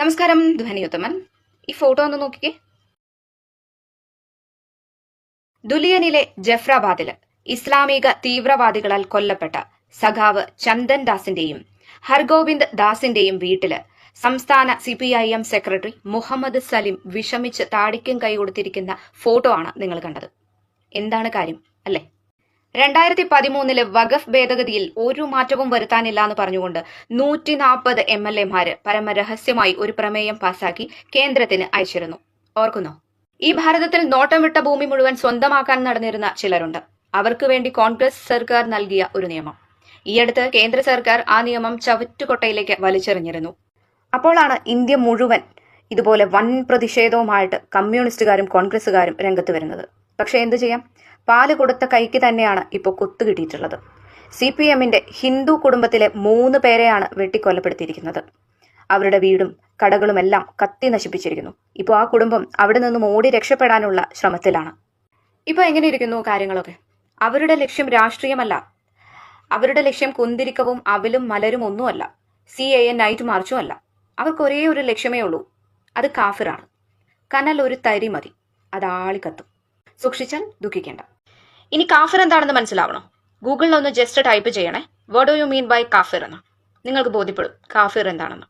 നമസ്കാരം ധ്വനി ധ്വനിയുത്തമൻ. ഈ ഫോട്ടോ ഒന്ന് നോക്കിക്കേ. ദുലിയനിലെ ജഫ്രാബാദിൽ ഇസ്ലാമിക തീവ്രവാദികളാൽ കൊല്ലപ്പെട്ട സഖാവ് ചന്ദൻ ദാസിന്റെയും ഹർഗോവിന്ദ് ദാസിന്റെയും വീട്ടിൽ സംസ്ഥാന C P I M secretary Muhammad Salim വിഷമിച്ച് താടിക്കും കൈ കൊടുത്തിരിക്കുന്ന ഫോട്ടോ ആണ് നിങ്ങൾ കണ്ടത്. എന്താണ് കാര്യം? അല്ലേ? രണ്ടായിരത്തി പതിമൂന്നിൽ വഖഫ് ഭേദഗതിയിൽ ഒരു മാറ്റവും വരുത്താനില്ല എന്ന് പറഞ്ഞുകൊണ്ട് നൂറ്റി നാൽപ്പത് എം എൽ എമാര് പരമരഹസ്യമായി ഒരു പ്രമേയം പാസാക്കി കേന്ദ്രത്തിന് അയച്ചിരുന്നു. ഓർക്കുന്നോ? ഈ ഭാരതത്തിൽ നോട്ടം വിട്ട ഭൂമി മുഴുവൻ സ്വന്തമാക്കാൻ നടന്നിരുന്ന ചിലരുണ്ട്. അവർക്ക് വേണ്ടി കോൺഗ്രസ് സർക്കാർ നൽകിയ ഒരു നിയമം. ഈയടുത്ത് കേന്ദ്ര സർക്കാർ ആ നിയമം ചവറ്റുകൊട്ടയിലേക്ക് വലിച്ചെറിഞ്ഞിരുന്നു. അപ്പോഴാണ് ഇന്ത്യ മുഴുവൻ ഇതുപോലെ വൻ പ്രതിഷേധവുമായിട്ട് കമ്മ്യൂണിസ്റ്റുകാരും കോൺഗ്രസുകാരും രംഗത്ത് വരുന്നത്. പക്ഷേ എന്തു ചെയ്യാം? പാൽ കൊടുത്ത കൈക്ക് തന്നെയാണ് ഇപ്പോൾ കുത്തു കിട്ടിയിട്ടുള്ളത്. സി പി ഹിന്ദു കുടുംബത്തിലെ മൂന്ന് പേരെയാണ് വെട്ടിക്കൊലപ്പെടുത്തിയിരിക്കുന്നത്. അവരുടെ വീടും കടകളുമെല്ലാം കത്തി നശിപ്പിച്ചിരിക്കുന്നു. ഇപ്പോൾ ആ കുടുംബം അവിടെ നിന്നും ഓടി രക്ഷപ്പെടാനുള്ള ശ്രമത്തിലാണ്. ഇപ്പോൾ എങ്ങനെ ഇരിക്കുന്നു കാര്യങ്ങളൊക്കെ? അവരുടെ ലക്ഷ്യം രാഷ്ട്രീയമല്ല. അവരുടെ ലക്ഷ്യം കുന്തിരിക്കവും അവലും മലരും ഒന്നുമല്ല. സി എ എൻ നൈറ്റ് മാർച്ചും അല്ല. അവർക്ക് ഒരേ ഒരു ലക്ഷ്യമേ ഉള്ളൂ. അത് കാഫിറാണ്. കനൽ ഒരു തരി മതി. അത് ആളിക്കത്തും. സൂക്ഷിച്ചാൽ ദുഃഖിക്കേണ്ട. ഇനി കാഫിർ എന്താണെന്ന് മനസ്സിലാവണോ? ഗൂഗിളിൽ ഒന്ന് ജസ്റ്റ് ടൈപ്പ് ചെയ്യണേ. Word do you mean by കാഫിർ എന്ന്? നിങ്ങൾക്ക് ബോധ്യപ്പെടും. കാഫിർ എന്താണെന്ന്.